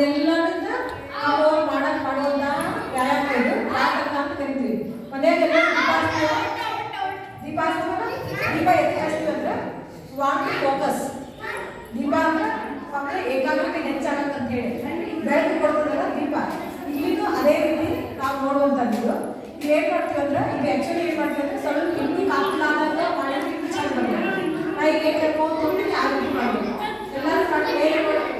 ಅದೆಲ್ಲದನ್ನ ನಾವು ಮಾಡಕ್ ಮಾಡೋದ? ವ್ಯಾಯಾಮ ಇದು ಯಾತಕ ಅಂತ ಕರಿತೀವಿ. ಮನೆಯಾಗೆಲ್ಲ ದೀಪ ದೀಪಾಸ್ತವ ದೀಪ ಎತ್ತಿ ಹಚ್ತೀವಿ ಅಂದ್ರೆ ವಾಕ್ ಫೋಕಸ್. ದೀಪ ಅಂದ್ರೆ ಮಕ್ಕಳಿಗೆ ಏಕಾಗ್ರತೆ ಹೆಚ್ಚಾಗತ್ತೆ ಅಂತ ಹೇಳಿ. ಬೆಳಕು ಕೊಡ್ತದಲ್ಲ ದೀಪ. ಇಲ್ಲಿನೂ ಅದೇ ರೀತಿ ನಾವು ನೋಡುವಂಥದ್ದು. ಏನ್ ಮಾಡ್ತೀವಿ ಅಂದ್ರೆ ಈಗ ಆಕ್ಚುಲಿ ಏನ್ ಮಾಡ್ತೀವಿ ಅಂದ್ರೆ ಸ್ವಲ್ಪ ಇಲ್ಲಿ ಕಾಪಿಲ್ಲ ಅಂತ ಮಾಡೋದಕ್ಕೆ ಚೆನ್ನಾಗಿ ಬರ್ತದೆ ನಾ ಈಗ ಏನ್ ಹೇಳ್ಬೋದು ಅಂದ್ರೆ ಆರೋಗ್ಯ ಮಾಡಬೇಕು ಎಲ್ಲರೂ ಮಾಡ್ತೀವಿ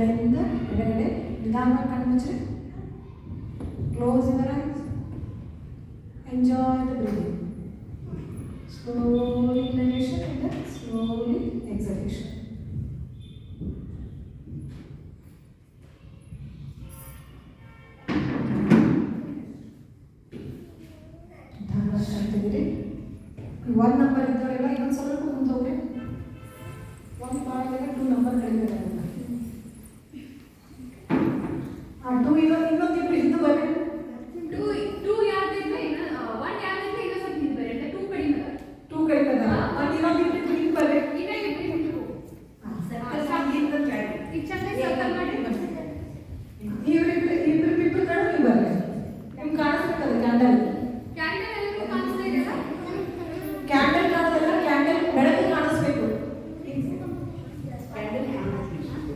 ಬೆಳಗಿನಿಂದ ಎಡಗಡೆ ನಿಧಾನವಾಗಿ ಕಣ್ಣು ಮುಚ್ಚಿರಿ close your eyes enjoy the breathing slowly inhalation ಇಂದ ಸ್ಲೋಲಿ ಎಕ್ಸಲೇಷನ್ ಒನ್ ನಂಬರ್ ಇದ್ದವರೆಲ್ಲ ಇನ್ನೊಂದು ಸ್ವಲ್ಪ ಮುಂದೆ ಹೋಗಿ ಒನ್ ಪಾಯಿಂಟ್ ಟೂ ನಂಬರ್ ಕಡಿಮೆ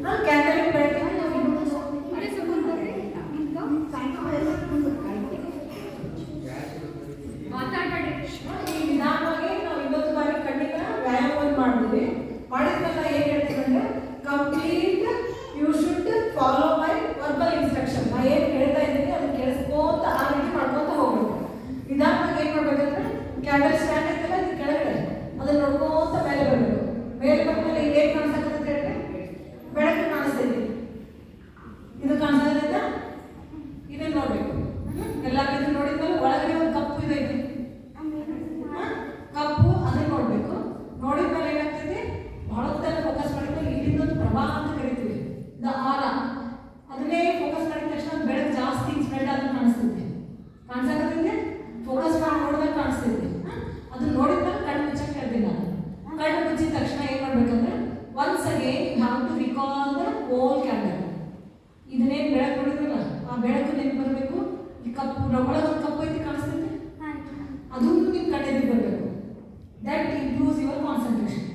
Não quer né? ಕೋಲ್ ಕ್ಯಾಂಡಲ್. ಇದನ್ನೇನು ಬೆಳಕು ನೋಡಿದ್ರಲ್ಲ ಆ ಬೆಳಕು ನೆನಪು ಬರಬೇಕು? ಈ ಕಪ್ಪು ಒಳಗೆ ಒಂದು ಕಪ್ಪು ಐತಿ ಕಾಣಿಸ್ತೈತೆ ಅದು ನಿಮ್ಮ ಕಣ್ಣೆದು ಬರಬೇಕು. ದ್ಯಾಟ್ ಇಂಪ್ರೂವ್ಸ್ ಯುವರ್ ಕಾನ್ಸಂಟ್ರೇಷನ್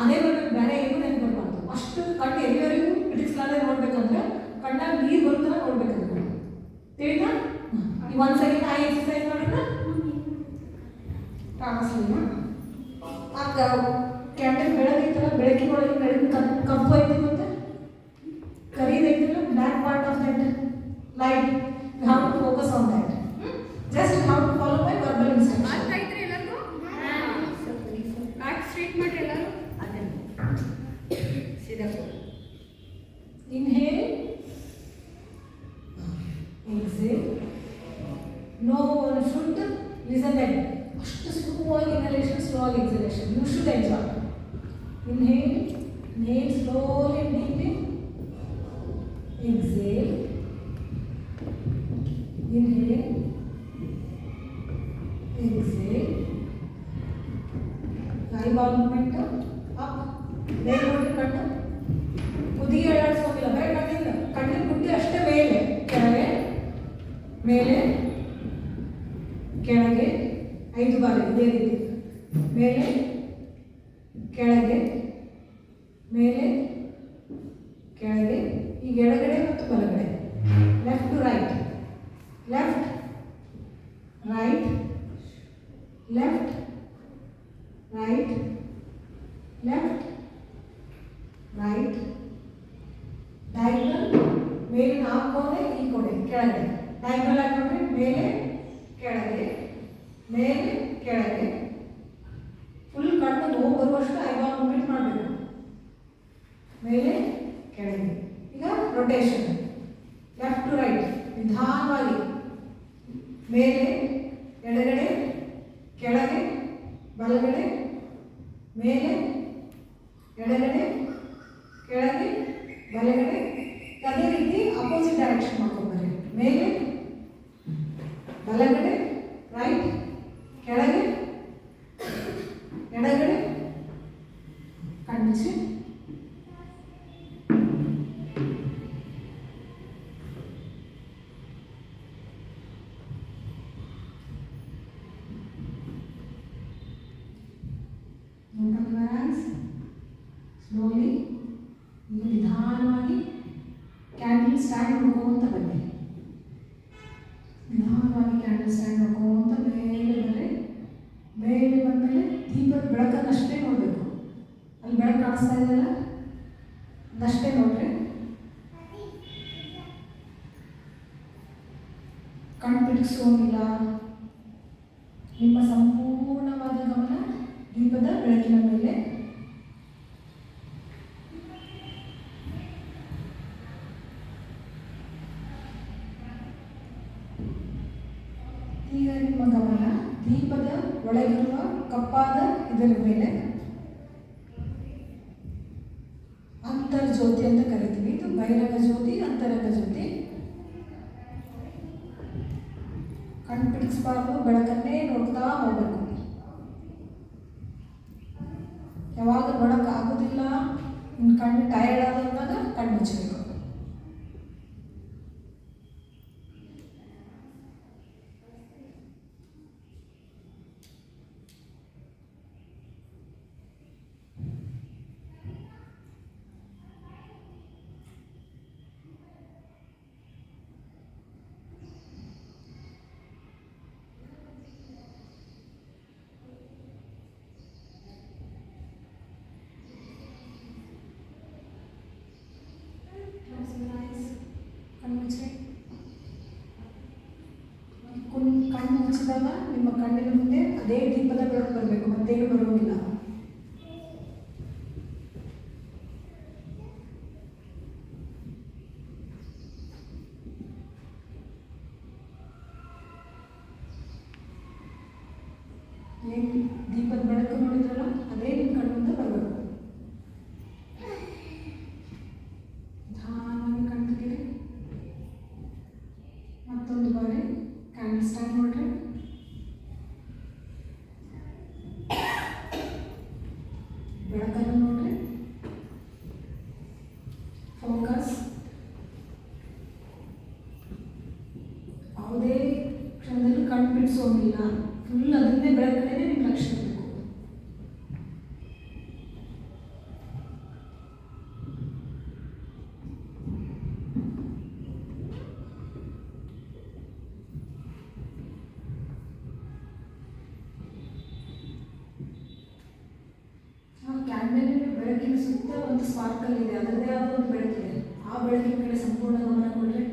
ಅದೇ ಬರಬೇಕು, ಬೇರೆ ಏನು ನೆನಪು ಬರಬಾರ್ದು. ಅಷ್ಟು ಕಣ್ಣು ಎಲ್ಲಿವರೆಗೂ ಹಿಡಿಸ್ಲಾರ್ದೆ ನೋಡ್ಬೇಕಂದ್ರೆ ಕಣ್ಣಾಗ ನೀರು ಬರುತ್ತಲ್ಲ ನೋಡ್ಬೇಕಂತ ತಿಳಿತಾ? ಈ ಒಂದು ಸರಿ ಐ ಎಕ್ಸಸೈಸ್ ಮಾಡಿದ್ರೆ ಕಾಣಿಸ್ಲಿಲ್ಲ? ಆ ಕ್ಯಾಂಡಲ್ ಬೆಳಕೈತಲ್ಲ ಬೆಳಕಿನೊಳಗೆ ಬೆಳಕಿನ ಕಪ್ಪು ಐತಿ ಮೇಲೆ ಕೆಳಗೆ ಐದು ಬಾರಿ ಇದೇ ರೀತಿ ಮೇಲೆ ಕೆಳಗೆ ಮೇಲೆ ಕೆಳಗೆ ಈಗ ಎಡಗಡೆ ಮತ್ತು ಬಲಗಡೆ left to right left right left right left right diagonal ಮೇಲಿನ ಆ ಕೋಣೆ ಈ ಕೋಣೆ ಕೆಳಗೆ ಡಯಾಗ್ನಲ್ ಹಾಕೊಂಡ್ರೆ ಮೇಲೆ ಈಗ ರೊಟೇಷನ್ ಲೆಫ್ಟ್ ಟು ರೈಟ್ ನಿಧಾನವಾಗಿ ಮೇಲೆ ಎಡಗಡೆ ಕೆಳಗೆ ಬಲಗಡೆ ಮೇಲೆ ಎಡಗಡೆ ಕೆಳಗೆ ಬಲಗಡೆ ಅದೇ ರೀತಿ ಅಪೋಸಿಟ್ ಡೈರೆಕ್ಷನ್ ಮಾಡ್ಕೊಂಡ್ಬರ್ರಿ ಮೇಲೆ ಬಲಗಡೆ ರೈಟ್ ಕೆಳಗೆ ಸ್ಟ್ಯಾಂಡ್ ನೋಡ್ಕೊಂತ ಮೇಲೆ ಮೇಲೆ ಮೇಲೆ ಬಂದಮೇಲೆ ದೀಪದ ಬೆಳಕನ್ನು ಅಷ್ಟೇ ನೋಡಬೇಕು. ಅಲ್ಲಿ ಬೆಳಕು ಕಾಣಿಸ್ತಾ ಇದೆಯಲ್ಲ? ಅದಷ್ಟೇ ನೋಡ್ರಿ. ಕಣ್ಣು ಬಿಡಿಸೋಂಗಿಲ್ಲ ನಿಮ್ಮ ಸಂಪೂರ್ಣವಾದ ಗಮನ ದೀಪದ ಬೆಳಕಿನ ಮೇಲೆ ಈಗ ನಿಮ್ಮ ಗಮನ ದೀಪದ ಒಳಗಿರುವ ಕಪ್ಪಾದ ಇದರ ಮೇಲೆ ಅಂತರ್ಜ್ಯೋತಿ ಅಂತ ಕರಿತೀವಿ. ಇದು ಬಹಿರಂಗ ಜ್ಯೋತಿ ಅಂತರಂಗ ಜ್ಯೋತಿ. ಕಣ್ಣು ಬಿಡಿಸ್ಬಾರ್ದು ಬೆಳಕನ್ನೇ ನೋಡ್ತಾ ಹೋಗ್ಬೇಕು. ಯಾವಾಗ ನೋಡಕ್ ಮುಚ್ಚಿದಾಗ ನಿಮ್ಮ ಕಣ್ಣಿನ ಮುಂದೆ ಅದೇ ದೀಪದ ಬೆಳಕು ಬರಬೇಕು ಮತ್ತೇನು ಬರೋದಿಲ್ಲ ಏನು ದೀಪದ ಬೆಳಕು ನೋಡಿದ್ರಲ್ಲ ಅದೇ ನಿಮ್ಮ ಕಣ್ಣು ಮುಂದೆ ಬರಬೇಕು ನಿಧಾನವಾಗಿ ಕಣ್ಣು ತೆಗೀರಿ ಮತ್ತೊಂದು ಬಾರಿ ಕ್ಯಾಂಡಲ್ ಸ್ಟಾರ್ಟ್ ಮಾಡ್ರಿ ಬೆಳಕನ್ನು ನೋಡ್ರಿ ಫೋಕಸ್ ಯಾವುದೇ ಕ್ಷಣದಲ್ಲಿ ಕಣ್ಣು ಬಿಡಿಸೋಂಗಿಲ್ಲ ಫುಲ್ ಅದನ್ನೇ ಬೆಳಕಡೆ ನಿಮ್ಮ ಲಕ್ಷ್ಯ ಕ್ಯಾಂಡಲ್ ಬೆಳಕಿನ ಸುತ್ತ ಒಂದು ಸ್ಪಾರ್ಕಲ್ ಇದೆ. ಅದರದೇ ಆದ ಒಂದು ಬೆಳಕಿದೆ. ಆ ಬೆಳಕಿನ ಕಡೆ ಸಂಪೂರ್ಣ ಗಮನ ಕೊಡ್ರಿ